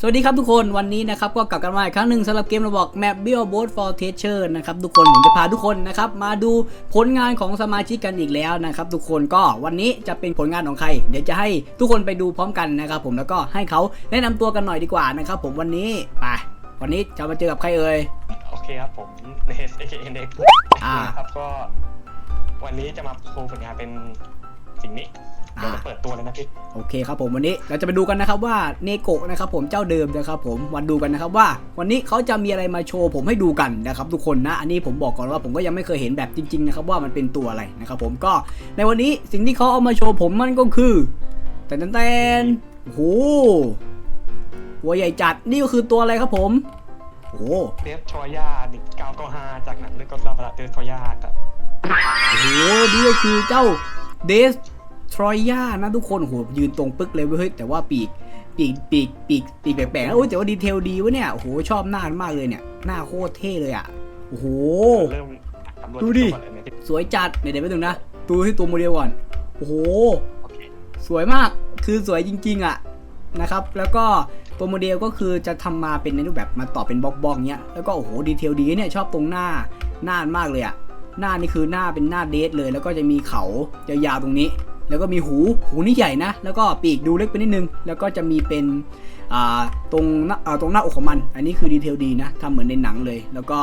สวัสดีครับทุกคนวันนี้นะครับก็กลับกันมาอีกครั้งหนึ่งสำหรับเกมระบอก Map b i o b o a t for Teacher นะครับทุกคนผมจะพาทุกคนนะครับมาดูผลงานของสมาชิกกันอีกแล้วนะครับทุกคนก็วันนี้จะเป็นผลงานของใคร เดี๋ยวจะให้ทุกคนไปดูพร้อมกันนะครับผมแล้วก็ให้เขาแนะนำตัวกันหน่อยดีกว่านะครับผมวันนี้ไปวันนี้จะมาเจอกับใครเอ่ย โอเคครับผมเนสเอเคเอ็นเด็กอ่านะครับก็ วันนี้จะมาโชว์ผลงานเป็นสิ่งนี้ เดี๋ยวจะเปิดตัวเลยนะพี่โอเคครับผมวันนี้เราจะไปดูกันนะครับว่าเนโกะนะครับผมเจ้าเดิมนะครับผมวันดูกันนะครับว่า วันนี้เขาจะมีอะไรมาโชว์ผมให้ดูกันนะครับทุกคนนะ อันนี้ผมบอกก่อนว่าผมก็ยังไม่เคยเห็นแบบจริงๆนะครับว่ามันเป็นตัวอะไรนะครับผมก็ในวันนี้สิ่งที่เขาเอามาโชว์ผมมันก็คือแตนแตนๆโอ้โหหัวใหญ่จัดนี่ก็คือตัวอะไรครับผมโอ้โหเดฟทรอยาดิเก้าเก้าห้าจากหนังเรื่องก็ซาบะเดฟทรอยากับโอ้โหนี่ก็คือเจ้าเดสท รอยานะทุกคนโอ้โหยืนตรงปึ๊กเลยเว้ยเฮ้ยแต่ว่าปีกปีกปีกปีกปีกแปลกๆนะโอ้ยแต่ว่าดีเทลดีวะเนี่ยโอ้โหชอบหน้ามากเลยเนี่ย หน้าโคตรเท่เลยอะโอ้โหเริ่มสำรวจดูดิก่อนเลยนะพี่สวยจัดเดี๋ยวเดี๋ยวไปดูนะดูที่ตัวโมเดลก่อนโอ้โหโอเคสวยมากคือสวยจริง ๆ อะนะครับ แล้วก็ตัวโมเดลก็คือจะทำมาเป็นในรูปแบบมาต่อเป็นบล็อกๆเนี้ยแล้วก็โอ้โหดีเทลดีเนี่ยชอบตรงหน้าหน้ามากเลยอะหน้านี่คือหน้าเป็นหน้าเดทเลย แล้วก็จะมีเขายาวๆตรงนี้ แล้วก็มีหูหูนี่ใหญ่นะ แล้วก็ปีกดูเล็กไปนิดนึง แล้วก็จะมีเป็นอ่าตรงหน้าอ่าตรงหน้าอกของมัน อันนี้คือดีเทลดีนะทำเหมือนในหนังเลย แล้วก็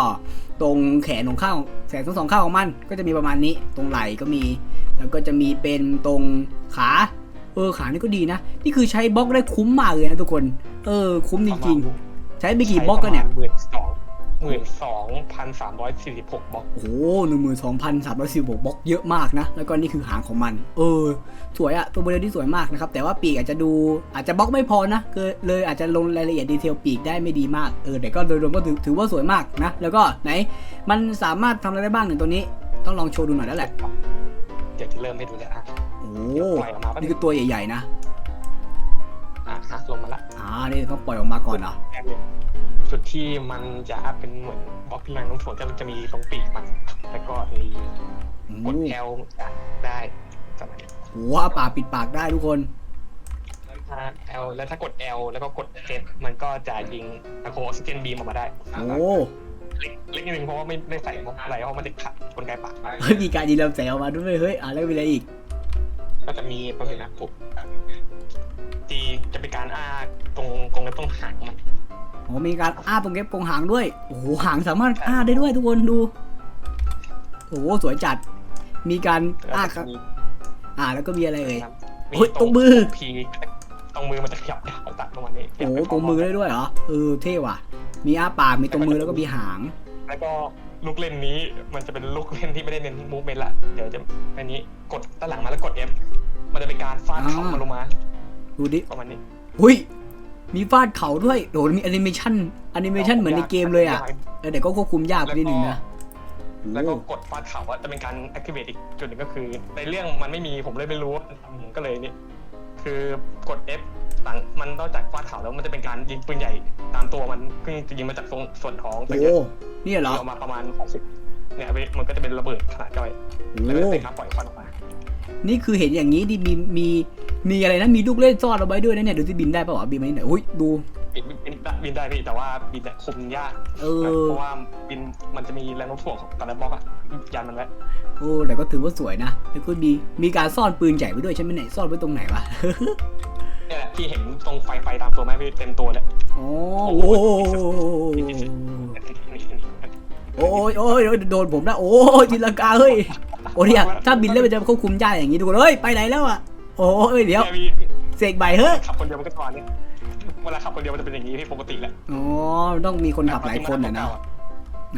ตรงแขนของข้างแขนทั้งสองข้างของมัน ก็จะมีประมาณนี้ ตรงไหล่ก็มี แล้วก็จะมีเป็นตรงขาเออขานี่ก็ดีนะ นี่คือใช้บล็อกได้คุ้มมากเลยนะทุกคน เออคุ้มจริงๆ ใช้ไปกี่บล็อกกันเนี่ย หมื่นสองหมื่นสองพันสามร้อยสี่สิบหกบล็อกโอ้โหหนึ่งหมื่นสองพันสามร้อยสิบบวกบล็อกเยอะมากนะ แล้วก็นี่คือหางของมัน เออ สวยอะตัวโมเดลที่สวยมากนะครับ แต่ว่าปีกอาจจะดูอาจจะบล็อกไม่พอนะเกินเลยอาจจะลงรายละเอียดดีเทลปีกได้ไม่ดีมาก เออ แต่ก็โดยรวมก็ถือถือว่าสวยมากนะ แล้วก็ไหน มันสามารถทำอะไรได้บ้างเนี่ยตัวนี้ ต้องลองโชว์ดูหน่อยแล้วแหละ เดี๋ยวจะเริ่มให้ดูแล้วอะโอ้เดี๋ยวปล่อยออกมาแป๊บนี่นึคืงอตัวใหญ่ๆนะ อะฮะลงมาละ อ่า นี่ต้องปล่อยออกมาก่อนเหรอแอบเลย จุดที่มันจะเป็นเหมือนบล็อกที่แรงโน้มถ่วงก็จะมีตรงปีกมัน แล้วก็มีโอ้กด L จะได้ประมาณนี้โหอ้าปากปิดปากได้ทุกคนแล้วถ้า L แล้วถ้ากด L แล้วก็กด Z มันก็จะยิงอะโคออกซิเจนบีมออกมาได้โอ้เล็กเล็กนิดนึงเพราะว่าไม่ไม่ใส่มุกอะไรเพราะมันจะขัดกลไกปากเฮ้ยมีการยิงลำแสงออกมาด้วยเฮ้ยอะแล้วมีอะไรอีก ก็จะมีประเภทนะปุ๊บจีจะเป็นการอ้าตรงตรงเล็บตรงหางมัน โอ้มีการอ้าตรงเก็บกรงหางด้วย โอ้โหหางสามารถอ้าได้ด้วยทุกคนดู โอ้โหสวยจัด มีการแล้วอ้าก็ครับจะมีอ่าแล้วก็มีอะไรเอ่ยครับเฮ้ยตรงมือพีตรงมือมันจะขยับดาวตัดลงมานี่โอ้โหตรงมือได้ด้วยเหรอเออเท่ว่ะ มีอ้าปากมีตรงมือแล้วก็มีหาง แล้วก็ลูกเล่นนี้มันจะเป็นลูกเล่นที่ไม่ได้เน้นมูฟเมนต์ละเดี๋ยวจะอันนี้กดด้านหลังมาแล้วกด F มันจะเป็นการฟาดเข่าอ่ามมาลงมาดูดิประมาณนี้หุย มีฟาดเข่าด้วยโอ้โหมีแอนิเมชันแอนิเมชันเหมือนในเกมเลยอะเออแต่ก็ควบคุมยากไปนิดนึงนะแล้วก็โอ้กดฟาดเข่าว่าจะเป็นการ activate อีกจุดหนึ่งก็คือ ในเรื่องมันไม่มีผมเลยไม่รู้ผมก็เลยนี่คือกด F หลังมันนอกจากฟาดเข่าแล้วมันจะเป็นการยิงปืนใหญ่ตามตัวมันซึ่งจะยิงมาจากตรงส่วนท้องไปโหเยอะนี่เหรอยิงออกมาประมาณ60 เนี่ยมันก็จะเป็นระเบิดขนาดย่อยโอ้แล้วก็เป็นการปล่อยควันออกมานี่คือเห็นอย่างนี้ดิมีมีมีอะไรนะมีลูกเล่นซ่อนเอาไว้ด้วยนะเนี่ยดูที่บินได้ป่าวะบินมาที่ไหนอุ้ยดูบินบินบินได้พี่แต่ว่าบินเนี่ยคุมยากเอเพอราะว่าบินมันจะมีแรงโน้มถ่วงของตอนแรกบล็อกอะยันมันไว้โอ้แต่ก็ถือว่าสวยนะแล้วก็มีมีการซ่อนปืนใหญ่ไว้ด้วยใช่ไหมเนี่ยซ่อนไว้ตรงไหนวะเนี่ยแหละที่เห็นตรงไฟไฟตามตัวไหมพี่เต็มตัวเลยโอ้โห โอ้ยโอ้ยโอ้ยโดนผมนะโอ้ยจินตนาการเฮ้ยโอ้เนี่ยถ้าบินแล้วมันจะควบคุมยากอย่างนี้ทุกคนเฮ้ยไปไหนแล้วอะโอ้ยเดี๋ยวนี่พี่เสกใบเฮ้ยขับคนเดียวมันก็ตอนเนี่ยเวลาขับคนเดียวมันจะเป็นอย่างนี้ที่ปกติแหละอ๋อต้องมีคนขับหลายคนน่ะนะ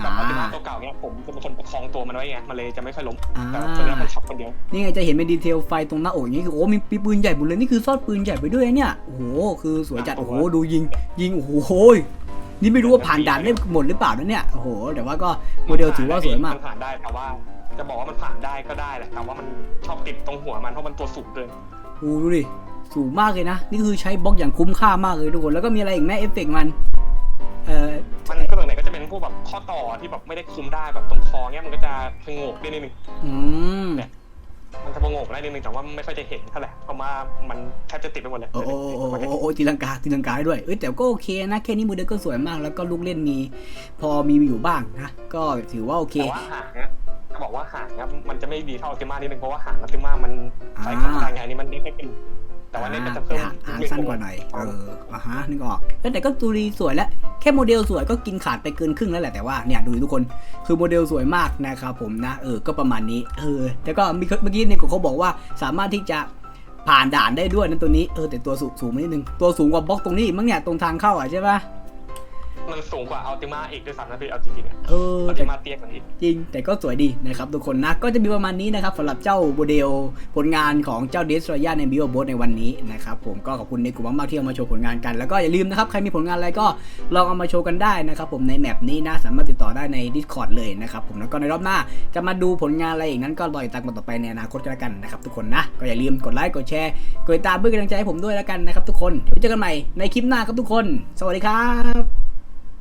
แต่อ่าปฏิมาตัวเก่าเนี่ยผมจะเป็นคนประคองตัวมันไว้ไงมันเลยจะไม่ค่อยล้มอ่าแต่ตัวเนี้ยมันขับคนเดียวนี่ไงจะเห็นเป็นดีเทลไฟตรงหน้าอกอย่างนี้คือโอ้มีมีปืนใหญ่หมดเลยนี่คือซ่อนปืนใหญ่ไปด้วยเนี่ยโอ้โหคือสวยจัดโอ้โหดูยิงยิงโอ้โห นี่ไม่รู้ว่าผ่านด่านได้หมดหรือเปล่านะเนี่ย โอ้โห แต่ว่าก็โมเดลถือว่าสวยมาก นผ่านได้แต่ว่า จะบอกว่ามันผ่านได้ก็ได้แหละแต่ว่ามันชอบติดตรงหัวมันเพราะมันตัวสูงเกินโอ้ดูดิ สูงมากเลยนะ นี่คือใช้บล็อกอย่างคุ้มค่ามากเลยทุกคน แล้วก็มีอะไรอีกไหมเอฟเฟกต์มันเอ่อมันก็ส่วนไหนก็จะเป็นพวกแบบข้อต่อที่แบบไม่ได้คุมได้แบบตรงคอเนี้ยมันก็จะชะโงกได้นิดนึงอืมมันก็ จะงงได้นิดนึงแต่ว่าไม่ค่อยจะเห็นเท่าไหร่เพราะว่ามันแทบจะติดไปหมดเลยโอ้โอ้โอ้โอ้โอ้ตีลังกาตีลังกาได้ด้วยเอ้ยแต่ก็โอเคนะแค่นี้โมเดลก็สวยมาก แล้วก็ลูกเล่นมี พอมีอยู่บ้างนะก็ถือว่าโอเคแต่ว่าหางอะจะบอกว่าหางครับมันจะไม่ดีเท่าอัลติมานิดนึงเพราะว่าหางอัลติมามันใช้อ่าขาการงานนี้มันได้แค่ขึ้น แต่ว่าเนี่ยมันจะเพิ่มหางหางสั้นกว่าหน่อยเอออะฮะนึกออกแล้วแต่ก็ดูดีสวยแล้วแค่โมเดลสวยก็กินขาดไปเกินครึ่งแล้วแหละแต่ว่าเนี่ยดูดิทุกคนคือโมเดลสวยมากนะครับผมนะเออก็ประมาณนี้เออแต่ก็มีเมื่อกี้เนี่ยเขาบอกว่าสามารถที่จะผ่านด่านได้ด้วยนั่นตัวนี้เออแต่ตัวสูงสูงไปนิดนึงตัวสูงกว่าบล็อกตรงนี้อีกมั้งเนี่ยตรงทางเข้าอะใช่ปะ มันสูงกว่าอัลติมาอีกด้วยซ้ำนะพี่เอาจริงๆอะเอออัลแต่ติมาเตี้ยกว่านี้จริง แต่ก็สวยดีนะครับทุกคนนะ ก็จะมีประมาณนี้นะครับสำหรับเจ้าโมเดลผลงานของเจ้าเดสโ o ย a ในบิโอโบในวันนี้นะครับผมก็ขอบคุณในกลุ่มมากๆที่เอามาโชว์ผลงานกัน แล้วก็อย่าลืมนะครับใครมีผลงานอะไรก็ลองเอามาโชว์กันได้นะครับผมในแมปนี้นะสามารถติดต่อได้ใน Discord เลยนะครับผมแล้วก็ในรอบหน้าจะมาดูผลงานอะไรอีกนั้นก็รอติดตามกันต่อไปในอนาคตกันแล้วกันนะครับทุกคนนะก็อย่าลืมกดไลค์กดแชร์กดติดตามเพื่อเป็นกำลังใจให้ผมด้วยแล้วกันนะครับทุกคนเดี๋ยวไว้เจอกันใหม่ในคลิปหน้าครับทุกคน สวัสดีครับ